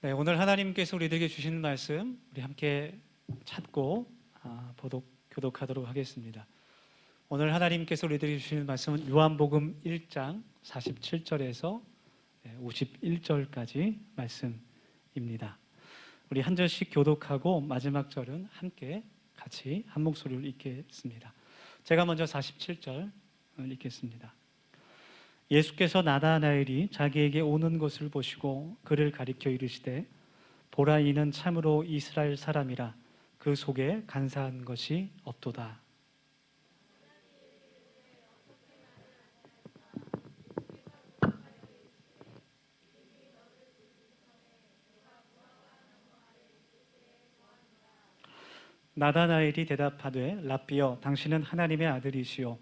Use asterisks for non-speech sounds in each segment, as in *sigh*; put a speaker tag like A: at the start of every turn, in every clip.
A: 네, 오늘 하나님께서 우리들에게 주시는 말씀 우리 함께 찾고 아, 보독 교독하도록 하겠습니다. 오늘 하나님께서 우리들에게 주시는 말씀은 요한복음 1장 47절에서 51절까지 말씀입니다. 우리 한 절씩 교독하고 마지막 절은 함께 같이 한 목소리로 읽겠습니다. 제가 먼저 47절 읽겠습니다. 예수께서 나다나엘이 자기에게 오는 것을 보시고 그를 가리켜 이르시되 보라 이는 참으로 이스라엘 사람이라 그 속에 간사한 것이 없도다. 나다나엘이 대답하되 랍비여 당신은 하나님의 아들이시요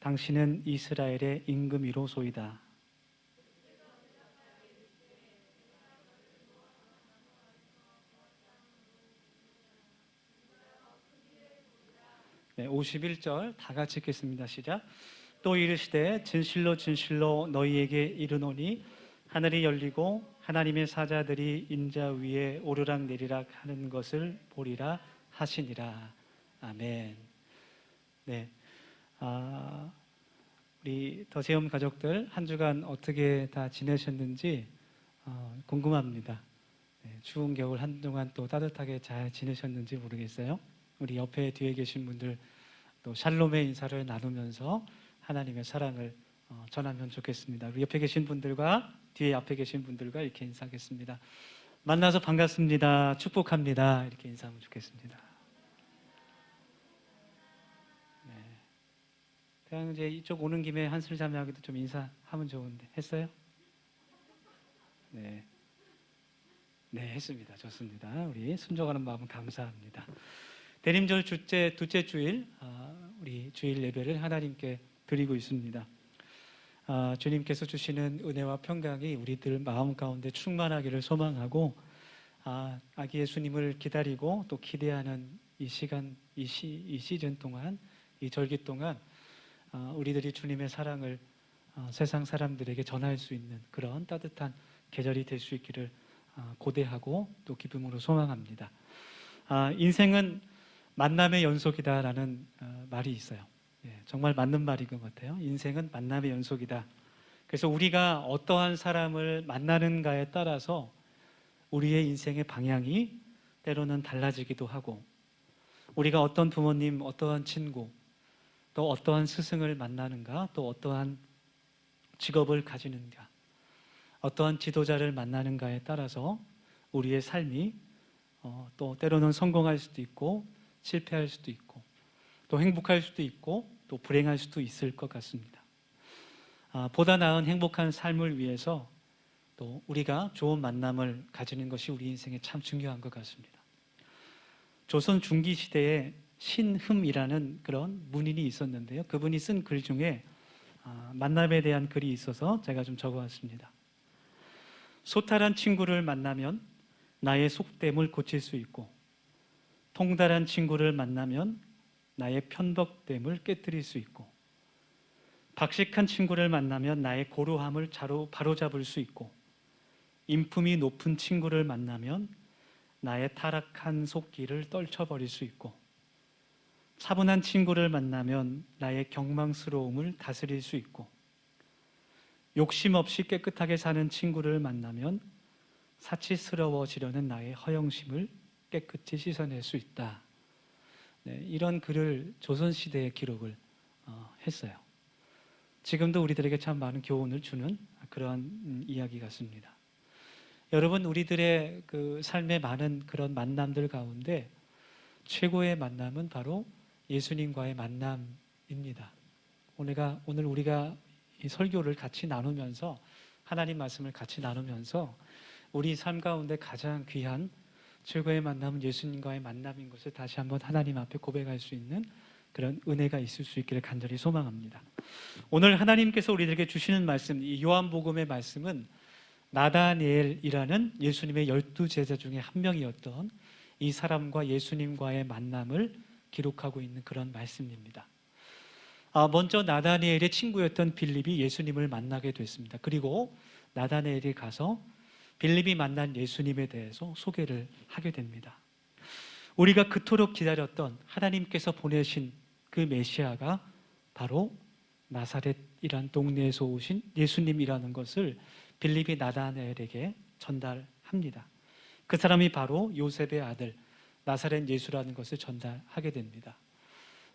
A: 당신은 이스라엘의 임금이로소이다. 네, 51절 다 같이 읽겠습니다. 시작. 또 이르시되 진실로 진실로 너희에게 이르노니 하늘이 열리고 하나님의 사자들이 인자 위에 오르락 내리락 하는 것을 보리라 하시니라. 아멘. 네. 아, 우리 더세움 가족들 한 주간 어떻게 다 지내셨는지 어, 궁금합니다. 네, 추운 겨울 한동안 또 따뜻하게 잘 지내셨는지 모르겠어요. 우리 옆에 뒤에 계신 분들 또 샬롬의 인사를 나누면서 하나님의 사랑을 어, 전하면 좋겠습니다. 우리 옆에 계신 분들과 뒤에 앞에 계신 분들과 이렇게 인사하겠습니다. 만나서 반갑습니다. 축복합니다. 이렇게 인사하면 좋겠습니다. 그냥 이제 이쪽 오는 김에 한술 자매하기도 좀 인사하면 좋은데 했어요? 네. 네, 했습니다. 좋습니다. 우리 순종하는 마음 감사합니다. 대림절 주째 두째 주일 아, 우리 주일 예배를 하나님께 드리고 있습니다. 아, 주님께서 주시는 은혜와 평강이 우리들 마음 가운데 충만하기를 소망하고 아, 아기 예수님을 기다리고 또 기대하는 이 시간, 이, 시, 이 시즌 동안, 이 절기 동안 아, 우리들이 주님의 사랑을 아, 세상 사람들에게 전할 수 있는 그런 따뜻한 계절이 될 수 있기를 아, 고대하고 또 기쁨으로 소망합니다. 아, 인생은 만남의 연속이다라는 어, 말이 있어요. 예, 정말 맞는 말인 것 같아요. 인생은 만남의 연속이다. 그래서 우리가 어떠한 사람을 만나는가에 따라서 우리의 인생의 방향이 때로는 달라지기도 하고 우리가 어떤 부모님, 어떠한 친구, 또 어떠한 스승을 만나는가, 또 어떠한 직업을 가지는가, 어떠한 지도자를 만나는가에 따라서 우리의 삶이 어, 또 때로는 성공할 수도 있고 실패할 수도 있고 또 행복할 수도 있고 또 불행할 수도 있을 것 같습니다. 아, 보다 나은 행복한 삶을 위해서 또 우리가 좋은 만남을 가지는 것이 우리 인생에 참 중요한 것 같습니다. 조선 중기 시대에 신흠이라는 그런 문인이 있었는데요. 그분이 쓴 글 중에 아, 만남에 대한 글이 있어서 제가 좀 적어왔습니다. 소탈한 친구를 만나면 나의 속됨을 고칠 수 있고 통달한 친구를 만나면 나의 편덕됨을 깨뜨릴 수 있고 박식한 친구를 만나면 나의 고루함을 바로잡을 수 있고 인품이 높은 친구를 만나면 나의 타락한 속기를 떨쳐버릴 수 있고 차분한 친구를 만나면 나의 경망스러움을 다스릴 수 있고 욕심 없이 깨끗하게 사는 친구를 만나면 사치스러워지려는 나의 허영심을 깨끗이 씻어낼 수 있다. 네, 이런 글을 조선 시대에 기록을 어, 했어요. 지금도 우리들에게 참 많은 교훈을 주는 그러한 음, 이야기 같습니다. 여러분 우리들의 그 삶의 많은 그런 만남들 가운데 최고의 만남은 바로 예수님과의 만남입니다. 오늘가 오늘 우리가 이 설교를 같이 나누면서 하나님 말씀을 같이 나누면서 우리 삶 가운데 가장 귀한 최고의 만남은 예수님과의 만남인 것을 다시 한번 하나님 앞에 고백할 수 있는 그런 은혜가 있을 수 있기를 간절히 소망합니다. 오늘 하나님께서 우리들에게 주시는 말씀, 이 요한복음의 말씀은 나다니엘이라는 예수님의 열두 제자 중에 한 명이었던 이 사람과 예수님과의 만남을 기록하고 있는 그런 말씀입니다. 아, 먼저 나다니엘의 친구였던 빌립이 예수님을 만나게 됐습니다. 그리고 나다니엘이 가서 빌립이 만난 예수님에 대해서 소개를 하게 됩니다. 우리가 그토록 기다렸던 하나님께서 보내신 그 메시아가 바로 나사렛이란 동네에서 오신 예수님이라는 것을 빌립이 나다나엘에게 전달합니다. 그 사람이 바로 요셉의 아들 나사렛 예수라는 것을 전달하게 됩니다.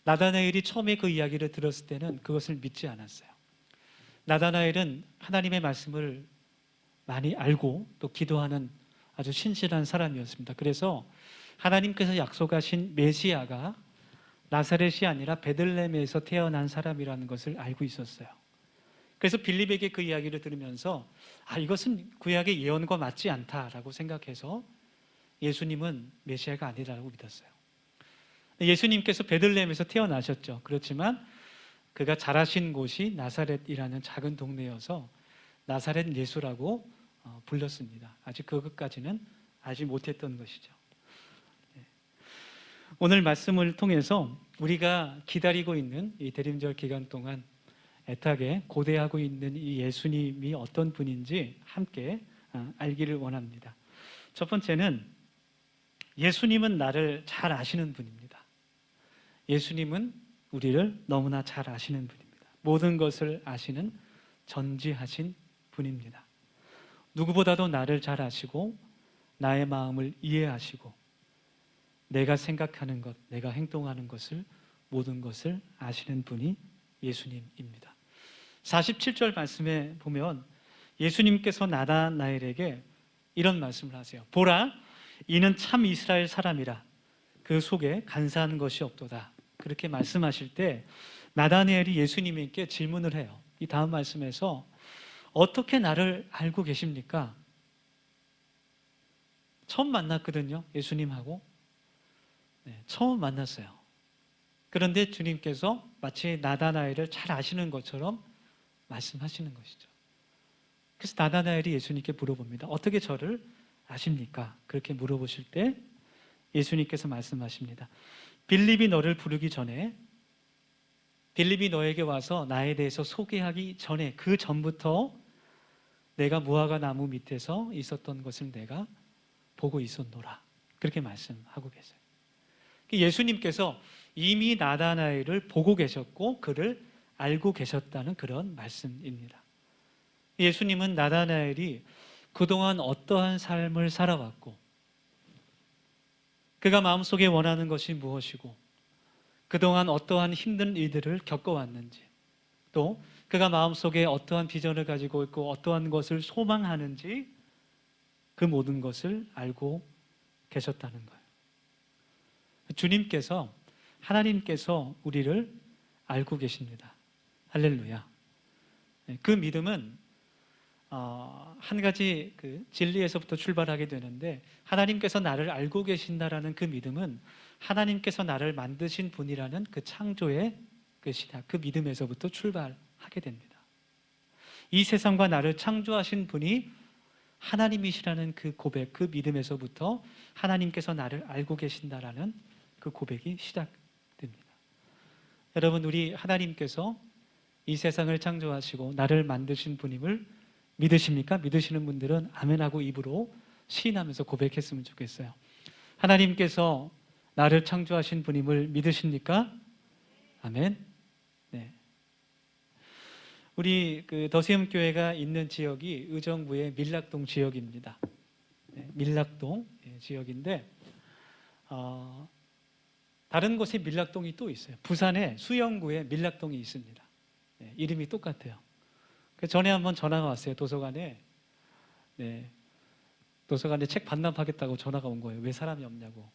A: 나다나엘이 처음에 그 이야기를 들었을 때는 그것을 믿지 않았어요. 나다나엘은 하나님의 말씀을 많이 알고 또 기도하는 아주 신실한 사람이었습니다. 그래서 하나님께서 약속하신 메시아가 나사렛이 아니라 베들레헴에서 태어난 사람이라는 것을 알고 있었어요. 그래서 빌립에게 그 이야기를 들으면서 아 이것은 구약의 예언과 맞지 않다라고 생각해서 예수님은 메시아가 아니라고 믿었어요. 예수님께서 베들레헴에서 태어나셨죠. 그렇지만 그가 자라신 곳이 나사렛이라는 작은 동네여서 나사렛 예수라고 어, 불렀습니다. 아직 그것까지는 알지 못했던 것이죠. 네. 오늘 말씀을 통해서 우리가 기다리고 있는 이 대림절 기간 동안 애타게 고대하고 있는 이 예수님이 어떤 분인지 함께 어, 알기를 원합니다. 첫 번째는 예수님은 나를 잘 아시는 분입니다. 예수님은 우리를 너무나 잘 아시는 분입니다. 모든 것을 아시는 전지하신 분입니다. 누구보다도 나를 잘 아시고 나의 마음을 이해하시고 내가 생각하는 것, 내가 행동하는 것을 모든 것을 아시는 분이 예수님입니다. 47절 말씀에 보면 예수님께서 나다나엘에게 이런 말씀을 하세요. 보라, 이는 참 이스라엘 사람이라 그 속에 간사한 것이 없도다. 그렇게 말씀하실 때 나다니엘이 예수님께 질문을 해요. 이 다음 말씀에서 어떻게 나를 알고 계십니까? 처음 만났거든요. 예수님하고. 네, 처음 만났어요. 그런데 주님께서 마치 나다나엘을 잘 아시는 것처럼 말씀하시는 것이죠. 그래서 나다나엘이 예수님께 물어봅니다. 어떻게 저를 아십니까? 그렇게 물어보실 때 예수님께서 말씀하십니다. 빌립이 너를 부르기 전에 빌립이 너에게 와서 나에 대해서 소개하기 전에 그 전부터 내가 무화과 나무 밑에서 있었던 것을 내가 보고 있었노라. 그렇게 말씀하고 계세요. 예수님께서 이미 나다나엘을 보고 계셨고 그를 알고 계셨다는 그런 말씀입니다. 예수님은 나다나엘이 그동안 어떠한 삶을 살아왔고 그가 마음속에 원하는 것이 무엇이고 그동안 어떠한 힘든 일들을 겪어왔는지 또 그가 마음속에 어떠한 비전을 가지고 있고 어떠한 것을 소망하는지 그 모든 것을 알고 계셨다는 거예요. 주님께서 하나님께서 우리를 알고 계십니다. 할렐루야. 네, 그 믿음은 어, 한 가지 그 진리에서부터 출발하게 되는데 하나님께서 나를 알고 계신다라는 그 믿음은 하나님께서 나를 만드신 분이라는 그 창조의 그 시작, 그 믿음에서부터 출발하게 됩니다. 이 세상과 나를 창조하신 분이 하나님이시라는 그 고백, 그 믿음에서부터 하나님께서 나를 알고 계신다라는 그 고백이 시작됩니다. 여러분, 우리 하나님께서 이 세상을 창조하시고 나를 만드신 분임을 믿으십니까? 믿으시는 분들은 아멘하고 입으로 시인하면서 고백했으면 좋겠어요. 하나님께서 나를 창조하신 분임을 믿으십니까? 아멘. 네. 우리 그 더세움 교회가 있는 지역이 의정부의 밀락동 지역입니다. 네, 밀락동 예, 지역인데 어, 다른 곳에 밀락동이 또 있어요. 부산에 수영구에 밀락동이 있습니다. 네, 이름이 똑같아요. 그 전에 한번 전화가 왔어요. 도서관에. 네. 도서관에 책 반납하겠다고 전화가 온 거예요. 왜 사람이 없냐고.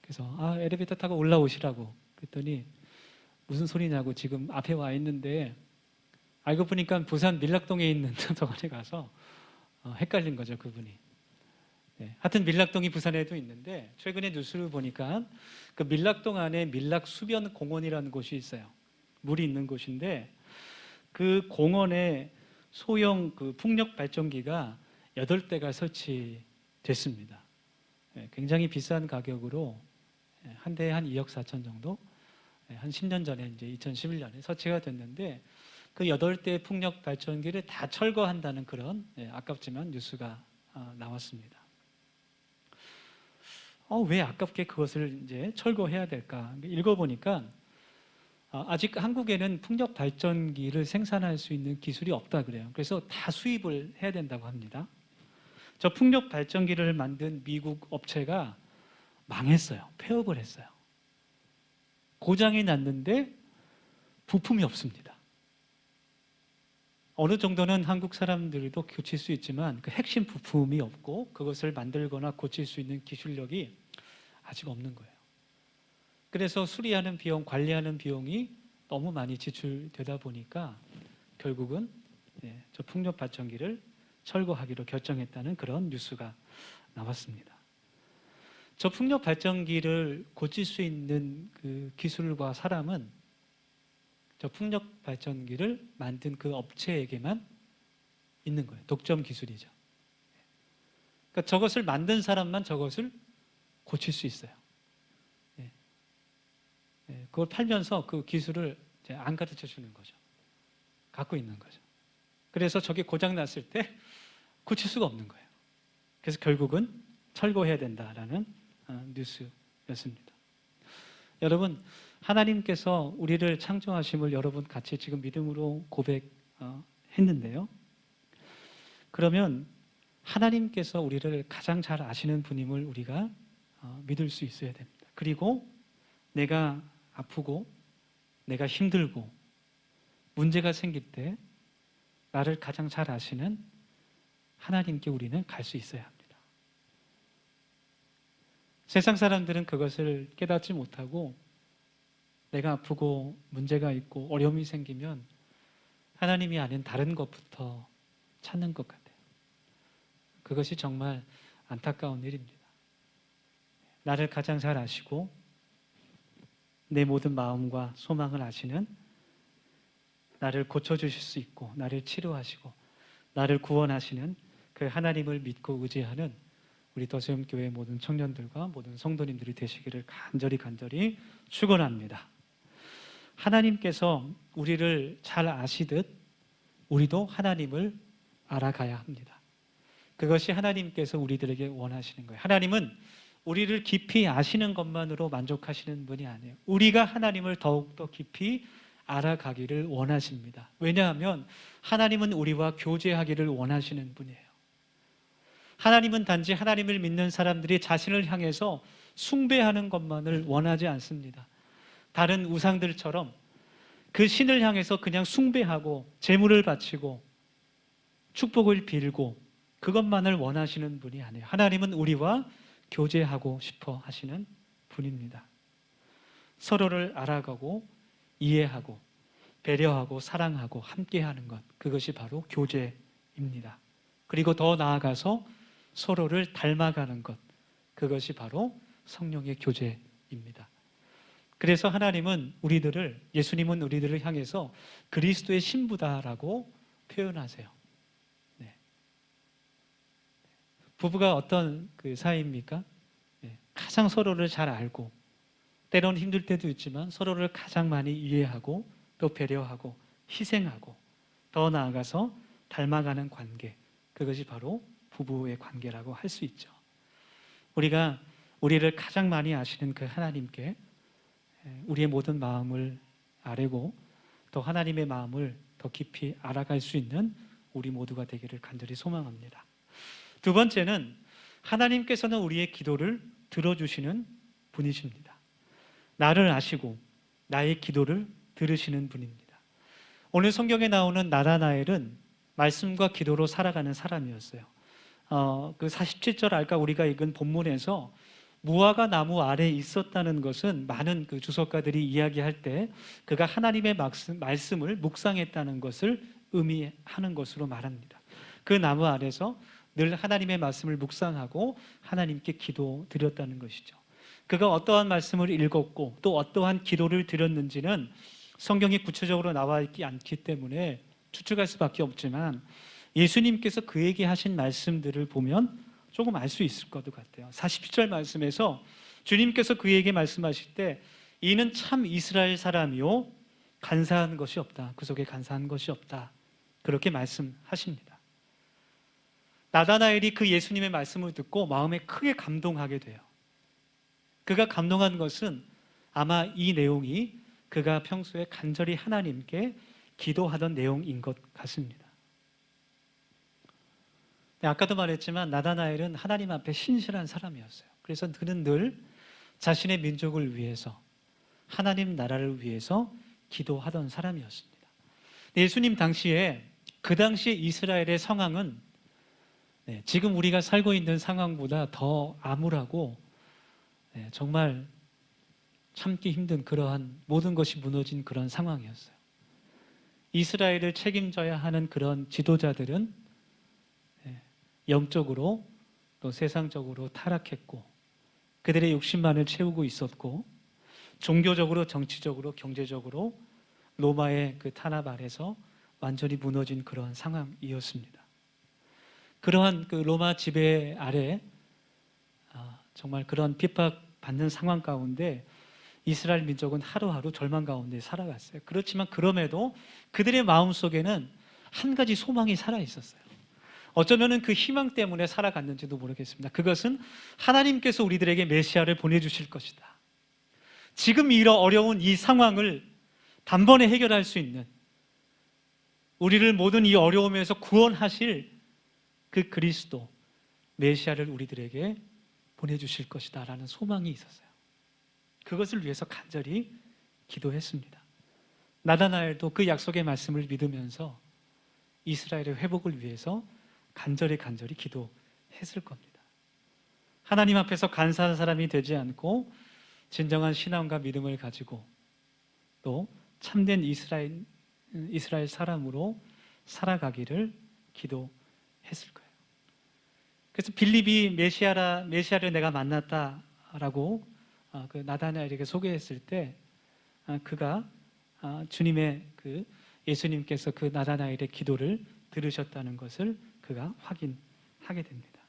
A: 그래서 아, 엘리베이터 타고 올라오시라고. 그랬더니 무슨 소리냐고 지금 앞에 와 있는데 알고 보니까 부산 밀락동에 있는 *laughs* 도서관에 가서 어, 헷갈린 거죠, 그분이. 네. 하여튼 밀락동이 부산에도 있는데 최근에 뉴스를 보니까 그 밀락동 안에 밀락 수변 공원이라는 곳이 있어요. 물이 있는 곳인데 그 공원에 소형 그 풍력 발전기가 8대가 설치됐습니다. 예, 굉장히 비싼 가격으로 예, 한 대에 한 2억 4천 정도 예, 한 10년 전에 이제 2011년에 설치가 됐는데 그 8대 풍력 발전기를 다 철거한다는 그런 아깝지만 뉴스가 아, 나왔습니다. 어, 왜 아깝게 그것을 이제 철거해야 될까? 읽어보니까 아, 아직 한국에는 풍력 발전기를 생산할 수 있는 기술이 없다 그래요. 그래서 다 수입을 해야 된다고 합니다. 저 풍력 발전기를 만든 미국 업체가 망했어요. 폐업을 했어요. 고장이 났는데 부품이 없습니다. 어느 정도는 한국 사람들도 고칠 수 있지만 그 핵심 부품이 없고 그것을 만들거나 고칠 수 있는 기술력이 아직 없는 거예요. 그래서 수리하는 비용, 관리하는 비용이 너무 많이 지출되다 보니까 결국은 예, 저 풍력 발전기를 철거하기로 결정했다는 그런 뉴스가 나왔습니다. 저 풍력 발전기를 고칠 수 있는 그 기술과 사람은 저 풍력 발전기를 만든 그 업체에게만 있는 거예요. 독점 기술이죠. 그러니까 저것을 만든 사람만 저것을 고칠 수 있어요. 예. 예, 그걸 팔면서 그 기술을 안 가르쳐 주는 거죠. 갖고 있는 거죠. 그래서 저게 고장 났을 때 *laughs* 고칠 수가 없는 거예요. 그래서 결국은 철거해야 된다라는 어, 뉴스였습니다. 여러분 하나님께서 우리를 창조하심을 여러분 같이 지금 믿음으로 고백했는데요. 그러면 하나님께서 우리를 가장 잘 아시는 분임을 우리가 어, 믿을 수 있어야 됩니다. 그리고 내가 아프고 내가 힘들고 문제가 생길 때 나를 가장 잘 아시는 하나님께 우리는 갈 수 있어야 합니다. 세상 사람들은 그것을 깨닫지 못하고 내가 아프고 문제가 있고 어려움이 생기면 하나님이 아닌 다른 것부터 찾는 것 같아요. 그것이 정말 안타까운 일입니다. 나를 가장 잘 아시고 내 모든 마음과 소망을 아시는 나를 고쳐주실 수 있고 나를 치료하시고 나를 구원하시는 그 하나님을 믿고 의지하는 우리 더세움 교회 모든 청년들과 모든 성도님들이 되시기를 간절히 간절히 축원합니다. 하나님께서 우리를 잘 아시듯 우리도 하나님을 알아가야 합니다. 그것이 하나님께서 우리들에게 원하시는 거예요. 하나님은 우리를 깊이 아시는 것만으로 만족하시는 분이 아니에요. 우리가 하나님을 더욱더 깊이 알아가기를 원하십니다. 왜냐하면 하나님은 우리와 교제하기를 원하시는 분이에요. 하나님은 단지 하나님을 믿는 사람들이 자신을 향해서 숭배하는 것만을 원하지 않습니다. 다른 우상들처럼 그 신을 향해서 그냥 숭배하고 재물을 바치고 축복을 빌고 그것만을 원하시는 분이 아니에요. 하나님은 우리와 교제하고 싶어 하시는 분입니다. 서로를 알아가고 이해하고 배려하고 사랑하고 함께하는 것 그것이 바로 교제입니다. 그리고 더 나아가서 서로를 닮아가는 것 그것이 바로 성령의 교제입니다. 그래서 하나님은 우리들을 예수님은 우리들을 향해서 그리스도의 신부다라고 표현하세요. 네. 부부가 어떤 그 사이입니까? 네. 가장 서로를 잘 알고 때로는 힘들 때도 있지만 서로를 가장 많이 이해하고 또 배려하고 희생하고 더 나아가서 닮아가는 관계 그것이 바로 부부의 관계라고 할 수 있죠. 우리가 우리를 가장 많이 아시는 그 하나님께 우리의 모든 마음을 아뢰고 또 하나님의 마음을 더 깊이 알아갈 수 있는 우리 모두가 되기를 간절히 소망합니다. 두 번째는 하나님께서는 우리의 기도를 들어주시는 분이십니다. 나를 아시고 나의 기도를 들으시는 분입니다. 오늘 성경에 나오는 나라나엘은 말씀과 기도로 살아가는 사람이었어요. 어, 그 47절 아까 우리가 읽은 본문에서 무화과 나무 아래에 있었다는 것은 많은 그 주석가들이 이야기할 때 그가 하나님의 말씀, 을 묵상했다는 것을 의미하는 것으로 말합니다. 그 나무 아래서 늘 하나님의 말씀을 묵상하고 하나님께 기도 드렸다는 것이죠. 그가 어떠한 말씀을 읽었고 또 어떠한 기도를 드렸는지는 성경에 구체적으로 나와 있지 않기 때문에 추측할 수밖에 없지만 예수님께서 그에게 하신 말씀들을 보면 조금 알 수 있을 것 같아요. 47절 말씀에서 주님께서 그에게 말씀하실 때 이는 참 이스라엘 사람이요 간사한 것이 없다. 그 속에 간사한 것이 없다. 그렇게 말씀하십니다. 나다나엘이 그 예수님의 말씀을 듣고 마음에 크게 감동하게 돼요. 그가 감동한 것은 아마 이 내용이 그가 평소에 간절히 하나님께 기도하던 내용인 것 같습니다. 네, 아까도 말했지만 나다나엘은 하나님 앞에 신실한 사람이었어요. 그래서 그는 늘 자신의 민족을 위해서 하나님 나라를 위해서 기도하던 사람이었습니다. 네, 예수님 당시에 그 당시에 이스라엘의 상황은 네, 지금 우리가 살고 있는 상황보다 더 암울하고 네, 정말 참기 힘든 그러한 모든 것이 무너진 그런 상황이었어요. 이스라엘을 책임져야 하는 그런 지도자들은 네, 영적으로 또 세상적으로 타락했고 그들의 욕심만을 채우고 있었고 종교적으로 정치적으로 경제적으로 로마의 그 탄압 아래서 완전히 무너진 그런 상황이었습니다. 그러한 그 로마 지배 아래 아, 정말 그런 핍박받는 상황 가운데 이스라엘 민족은 하루하루 절망 가운데 살아갔어요. 그렇지만 그럼에도 그들의 마음 속에는 한 가지 소망이 살아 있었어요. 어쩌면은 그 희망 때문에 살아갔는지도 모르겠습니다. 그것은 하나님께서 우리들에게 메시아를 보내주실 것이다. 지금 이런 어려운 이 상황을 단번에 해결할 수 있는 우리를 모든 이 어려움에서 구원하실 그 그리스도 메시아를 우리들에게 보내주실 것이다라는 소망이 있었어요. 그것을 위해서 간절히 기도했습니다. 나다나엘도 그 약속의 말씀을 믿으면서 이스라엘의 회복을 위해서 간절히 간절히 기도했을 겁니다. 하나님 앞에서 간사한 사람이 되지 않고 진정한 신앙과 믿음을 가지고 또 참된 이스라엘 이스라엘 사람으로 살아가기를 기도했을 거예요. 그래서 빌립이 메시아라 메시아를 내가 만났다라고 아, 그 나다나엘에게 소개했을 때 아, 그가 아, 주님의 그 예수님께서 그 나다나엘의 기도를 들으셨다는 것을 그가 확인하게 됩니다.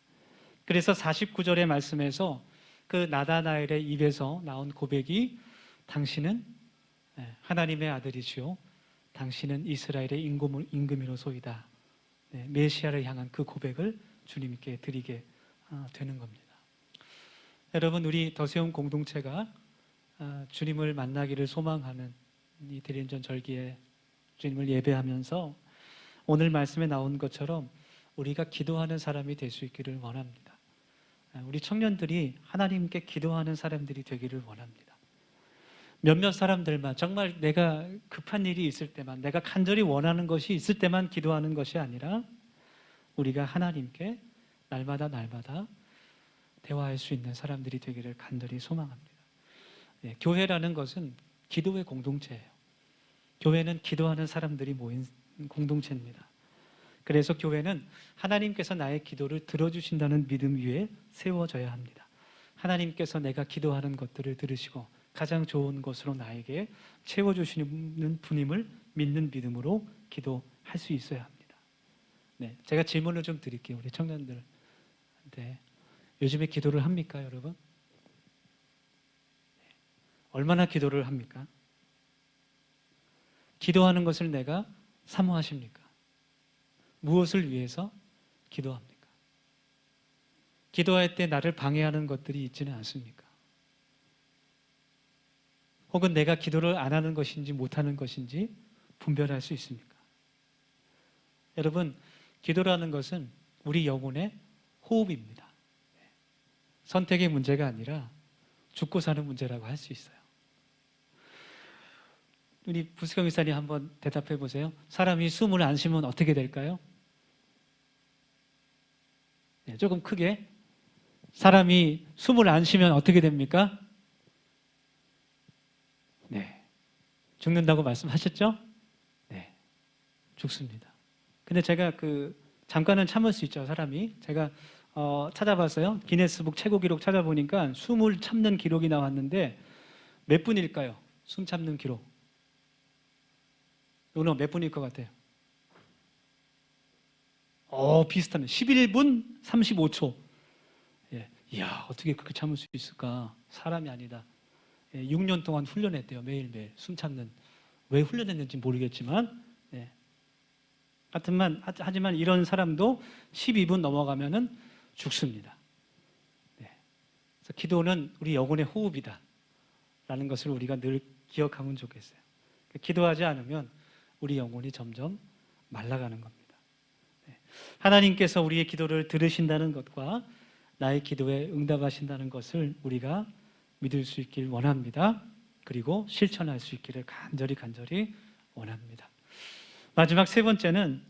A: 그래서 49절의 말씀에서 그 나다나엘의 입에서 나온 고백이 당신은 예, 하나님의 아들이시오. 당신은 이스라엘의 임금, 임금이로소이다. 네, 메시아를 향한 그 고백을 주님께 드리게 아, 되는 겁니다. 여러분 우리 더세움 공동체가 아, 주님을 만나기를 소망하는 이 대린전 절기에 주님을 예배하면서 오늘 말씀에 나온 것처럼 우리가 기도하는 사람이 될 수 있기를 원합니다. 아, 우리 청년들이 하나님께 기도하는 사람들이 되기를 원합니다. 몇몇 사람들만 정말 내가 급한 일이 있을 때만 내가 간절히 원하는 것이 있을 때만 기도하는 것이 아니라 우리가 하나님께 날마다 날마다 대화할 수 있는 사람들이 되기를 간절히 소망합니다. 네, 교회라는 것은 기도의 공동체예요. 교회는 기도하는 사람들이 모인 공동체입니다. 그래서 교회는 하나님께서 나의 기도를 들어주신다는 믿음 위에 세워져야 합니다. 하나님께서 내가 기도하는 것들을 들으시고 가장 좋은 것으로 나에게 채워주시는 분임을 믿는 믿음으로 기도할 수 있어야 합니다. 네, 제가 질문을 좀 드릴게요. 우리 청년들한테. 요즘에 기도를 합니까, 여러분? 네. 얼마나 기도를 합니까? 기도하는 것을 내가 사모하십니까? 무엇을 위해서 기도합니까? 기도할 때 나를 방해하는 것들이 있지는 않습니까? 혹은 내가 기도를 안 하는 것인지 못하는 것인지 분별할 수 있습니까? 여러분, 기도라는 것은 우리 영혼의 호흡입니다. 선택의 문제가 아니라 죽고 사는 문제라고 할 수 있어요. 우리 부스경 이사님 한번 대답해 보세요. 사람이 숨을 안 쉬면 어떻게 될까요? 네, 조금 크게. 사람이 숨을 안 쉬면 어떻게 됩니까? 네. 죽는다고 말씀하셨죠? 네. 죽습니다. 근데 제가 그 잠깐은 참을 수 있죠, 사람이. 제가 어, 찾아봤어요. 기네스북 최고 기록 찾아보니까 숨을 참는 기록이 나왔는데 몇 분일까요? 숨 참는 기록. 오늘 몇 분일 것 같아요? 어, 비슷하네. 11분 35초. 예. 이야, 어떻게 그렇게 참을 수 있을까? 사람이 아니다. 예, 6년 동안 훈련했대요. 매일매일. 숨 참는. 왜 훈련했는지 모르겠지만, 예. 하지만, 하지만 이런 사람도 12분 넘어가면은 죽습니다. 네. 그래서 기도는 우리 영혼의 호흡이다. 라는 것을 우리가 늘 기억하면 좋겠어요. 기도하지 않으면 우리 영혼이 점점 말라가는 겁니다. 네. 하나님께서 우리의 기도를 들으신다는 것과 나의 기도에 응답하신다는 것을 우리가 믿을 수 있길 원합니다. 그리고 실천할 수 있기를 간절히 간절히 원합니다. 마지막 세 번째는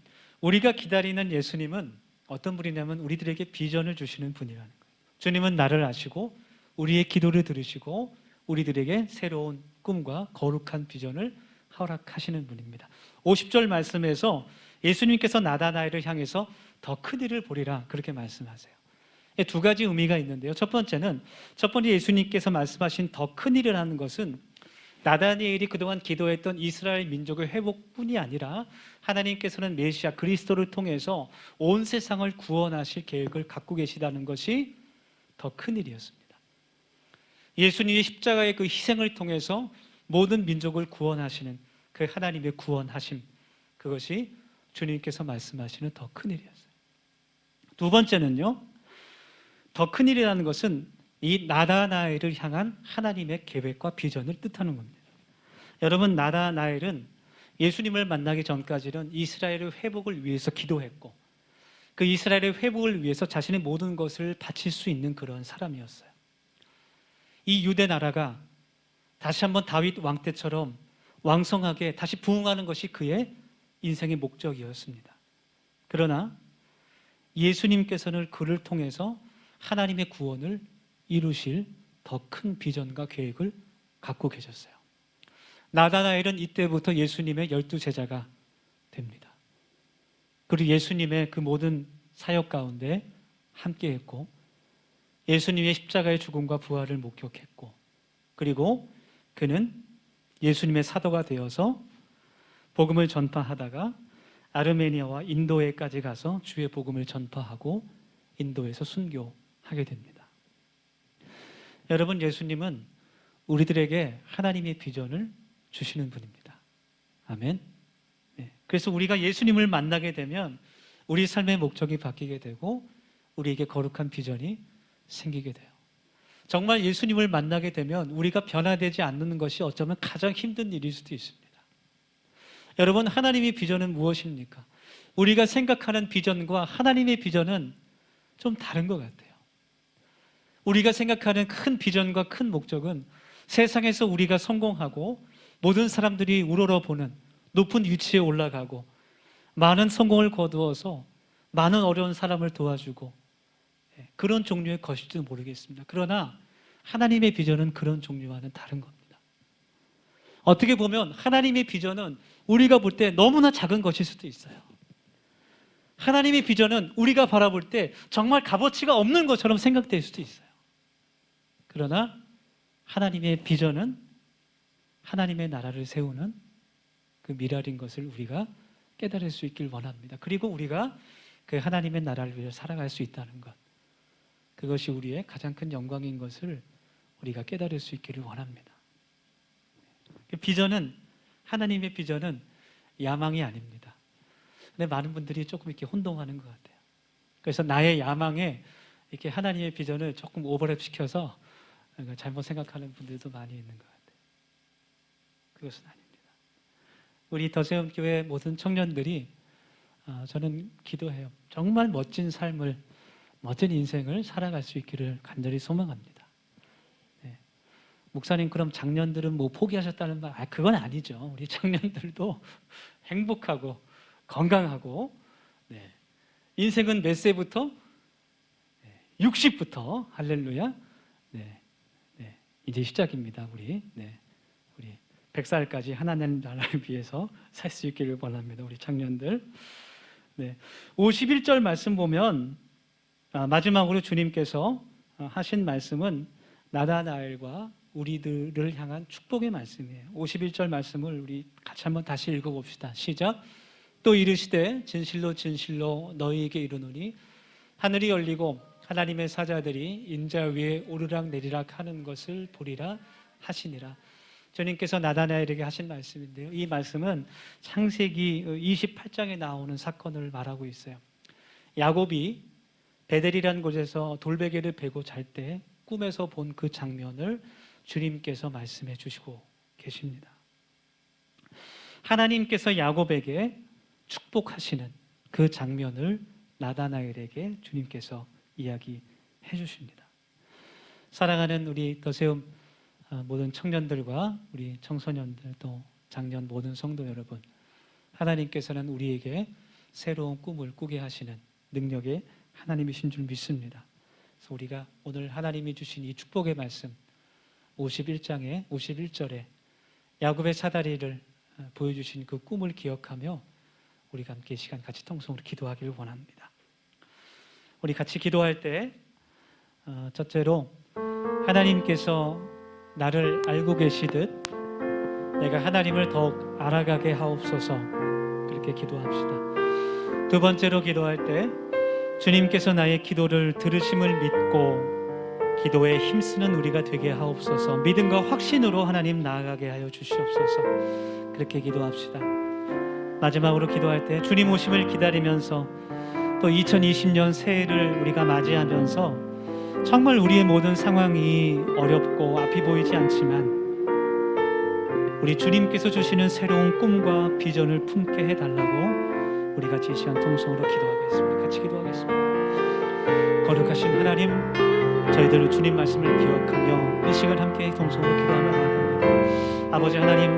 A: 우리가 기다리는 예수님은 어떤 분이냐면 우리들에게 비전을 주시는 분이라는 거예요. 주님은 나를 아시고 우리의 기도를 들으시고 우리들에게 새로운 꿈과 거룩한 비전을 허락하시는 분입니다. 50절 말씀에서 예수님께서 나다나이를 향해서 더 큰 일을 보리라 그렇게 말씀하세요. 예, 두 가지 의미가 있는데요. 첫 번째는 첫 번째 예수님께서 말씀하신 더 큰 일을 하는 것은 나다니엘이 그동안 기도했던 이스라엘 민족의 회복뿐이 아니라 하나님께서는 메시아 그리스도를 통해서 온 세상을 구원하실 계획을 갖고 계시다는 것이 더 큰 일이었습니다. 예수님의 십자가의 그 희생을 통해서 모든 민족을 구원하시는 그 하나님의 구원하심 그것이 주님께서 말씀하시는 더 큰 일이었어요. 두 번째는요. 더 큰 일이라는 것은 이 나다나엘을 향한 하나님의 계획과 비전을 뜻하는 겁니다. 여러분 나다나엘은 예수님을 만나기 전까지는 이스라엘의 회복을 위해서 기도했고 그 이스라엘의 회복을 위해서 자신의 모든 것을 바칠 수 있는 그런 사람이었어요. 이 유대 나라가 다시 한번 다윗 왕 때처럼 왕성하게 다시 부흥하는 것이 그의 인생의 목적이었습니다. 그러나 예수님께서는 그를 통해서 하나님의 구원을 이루실 더 큰 비전과 계획을 갖고 계셨어요. 나다나엘은 이때부터 예수님의 열두 제자가 됩니다. 그리고 예수님의 그 모든 사역 가운데 함께 했고 예수님의 십자가의 죽음과 부활을 목격했고 그리고 그는 예수님의 사도가 되어서 복음을 전파하다가 아르메니아와 인도에까지 가서 주의 복음을 전파하고 인도에서 순교하게 됩니다. 여러분 예수님은 우리들에게 하나님의 비전을 주시는 분입니다. 아멘. 네. 그래서 우리가 예수님을 만나게 되면 우리 삶의 목적이 바뀌게 되고 우리에게 거룩한 비전이 생기게 돼요. 정말 예수님을 만나게 되면 우리가 변화되지 않는 것이 어쩌면 가장 힘든 일일 수도 있습니다. 여러분, 하나님의 비전은 무엇입니까? 우리가 생각하는 비전과 하나님의 비전은 좀 다른 것 같아요. 우리가 생각하는 큰 비전과 큰 목적은 세상에서 우리가 성공하고 모든 사람들이 우러러보는 높은 위치에 올라가고 많은 성공을 거두어서 많은 어려운 사람을 도와주고 예, 그런 종류의 것일지도 모르겠습니다. 그러나 하나님의 비전은 그런 종류와는 다른 겁니다. 어떻게 보면 하나님의 비전은 우리가 볼 때 너무나 작은 것일 수도 있어요. 하나님의 비전은 우리가 바라볼 때 정말 값어치가 없는 것처럼 생각될 수도 있어요. 그러나 하나님의 비전은 하나님의 나라를 세우는 그 미랄인 것을 우리가 깨달을 수 있길 원합니다. 그리고 우리가 그 하나님의 나라를 위해 살아갈 수 있다는 것. 그것이 우리의 가장 큰 영광인 것을 우리가 깨달을 수 있기를 원합니다. 그 비전은 하나님의 비전은 야망이 아닙니다. 근데 많은 분들이 조금 이렇게 혼동하는 것 같아요. 그래서 나의 야망에 이렇게 하나님의 비전을 조금 오버랩 시켜서 잘못 생각하는 분들도 많이 있는 것 같아요. 그것은 아닙니다. 우리 더세움 교회 모든 청년들이 아, 저는 기도해요. 정말 멋진 삶을 멋진 인생을 살아갈 수 있기를 간절히 소망합니다. 네. 목사님 그럼 작년들은 뭐 포기하셨다는 말? 아 그건 아니죠. 우리 청년들도 *laughs* 행복하고 건강하고 네. 인생은 몇 세부터? 네. 60부터 할렐루야. 네. 네. 이제 시작입니다. 우리 네. 우리 100살까지 하나님 나라를 위해서 살 수 있기를 원합니다. 우리 청년들. 네. 51절 말씀 보면 아, 마지막으로 주님께서 아, 하신 말씀은 나다나엘과 우리들을 향한 축복의 말씀이에요. 51절 말씀을 우리 같이 한번 다시 읽어 봅시다. 시작. 또 이르시되 진실로 진실로 너희에게 이르노니 하늘이 열리고 하나님의 사자들이 인자 위에 오르락 내리락 하는 것을 보리라 하시니라. 주님께서 나다나엘에게 하신 말씀인데요. 이 말씀은 창세기 28장에 나오는 사건을 말하고 있어요. 야곱이 베델이라는 곳에서 돌베개를 베고 잘 때 꿈에서 본 그 장면을 주님께서 말씀해 주시고 계십니다. 하나님께서 야곱에게 축복하시는 그 장면을 나다나엘에게 주님께서 이야기해 주십니다. 사랑하는 우리 더세움 어, 모든 청년들과 우리 청소년들 또 장년 모든 성도 여러분, 하나님께서는 우리에게 새로운 꿈을 꾸게 하시는 능력의 하나님이신 줄 믿습니다. 그래서 우리가 오늘 하나님이 주신 이 축복의 말씀 51장의 51절에 야곱의 사다리를 어, 보여주신 그 꿈을 기억하며 우리가 함께 이 시간 같이 통성으로 기도하기를 원합니다. 우리 같이 기도할 때 어, 첫째로 하나님께서 나를 알고 계시듯 내가 하나님을 더욱 알아가게 하옵소서 그렇게 기도합시다. 두 번째로 기도할 때 주님께서 나의 기도를 들으심을 믿고 기도에 힘쓰는 우리가 되게 하옵소서 믿음과 확신으로 하나님 나아가게 하여 주시옵소서 그렇게 기도합시다. 마지막으로 기도할 때 주님 오심을 기다리면서 또 2020년 새해를 우리가 맞이하면서 정말 우리의 모든 상황이 어렵고 앞이 보이지 않지만 우리 주님께서 주시는 새로운 꿈과 비전을 품게 해달라고 우리 같이 이 시간 통성으로 기도하겠습니다. 같이 기도하겠습니다. 거룩하신 하나님, 저희들 주님 말씀을 기억하며 이 시간 함께 통성으로 기도하며 나아갑니다. 아버지 하나님,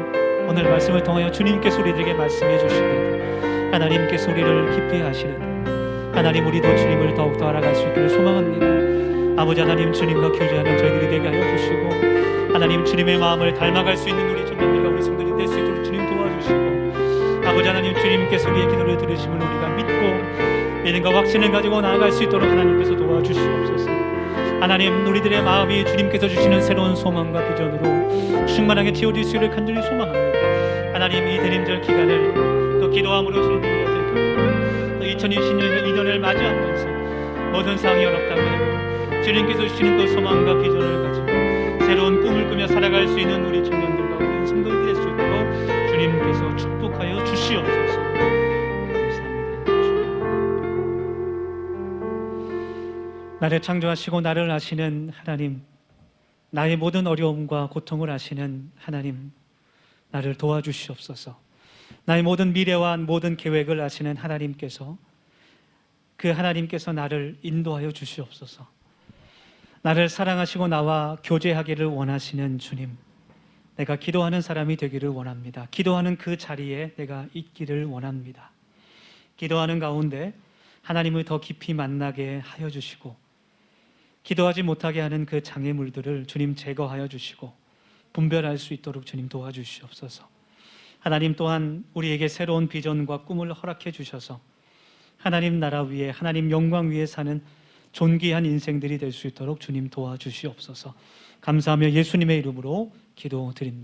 A: 오늘 말씀을 통하여 주님께서 우리들에게 말씀해 주시듯 하나님께서 우리를 깊이 하시는 하나님 우리도 주님을 더욱더 알아갈 수 있기를 소망합니다. 아버지 하나님 주님과 교제하는 저희들이 되게 하여 주시고 하나님 주님의 마음을 닮아갈 수 있는 우리 청년들과 우리 성들이 될 수 있도록 주님 도와주시고 아버지 하나님 주님께서 우리의 기도를 들으심을 우리가 믿고 믿음과 확신을 가지고 나아갈 수 있도록 하나님께서 도와주시옵소서 하나님 우리들의 마음이 주님께서 주시는 새로운 소망과 비전으로 충만하게 채워질 수 있기를 간절히 소망합니다 하나님 이 대림절 기간을 또 기도함으로 주님 2020년 2년을 맞이하면서 모든 상황이 어렵다고 해도 주님께서 주시는 그 소망과 비전을 가지고 새로운 꿈을 꾸며 살아갈 수 있는 우리 청년들과 우리 성도들이 될수 있도록 주님께서 축복하여 주시옵소서. 나를 창조하시고 나를 아시는 하나님, 나의 모든 어려움과 고통을 아시는 하나님, 나를 도와주시옵소서. 나의 모든 미래와 모든 계획을 아시는 하나님께서 그 하나님께서 나를 인도하여 주시옵소서. 나를 사랑하시고 나와 교제하기를 원하시는 주님. 내가 기도하는 사람이 되기를 원합니다. 기도하는 그 자리에 내가 있기를 원합니다. 기도하는 가운데 하나님을 더 깊이 만나게 하여 주시고 기도하지 못하게 하는 그 장애물들을 주님 제거하여 주시고 분별할 수 있도록 주님 도와주시옵소서. 하나님 또한 우리에게 새로운 비전과 꿈을 허락해 주셔서 하나님 나라 위에 하나님 영광 위에 사는 존귀한 인생들이 될 수 있도록 주님 도와주시옵소서. 감사하며 예수님의 이름으로 기도드립니다.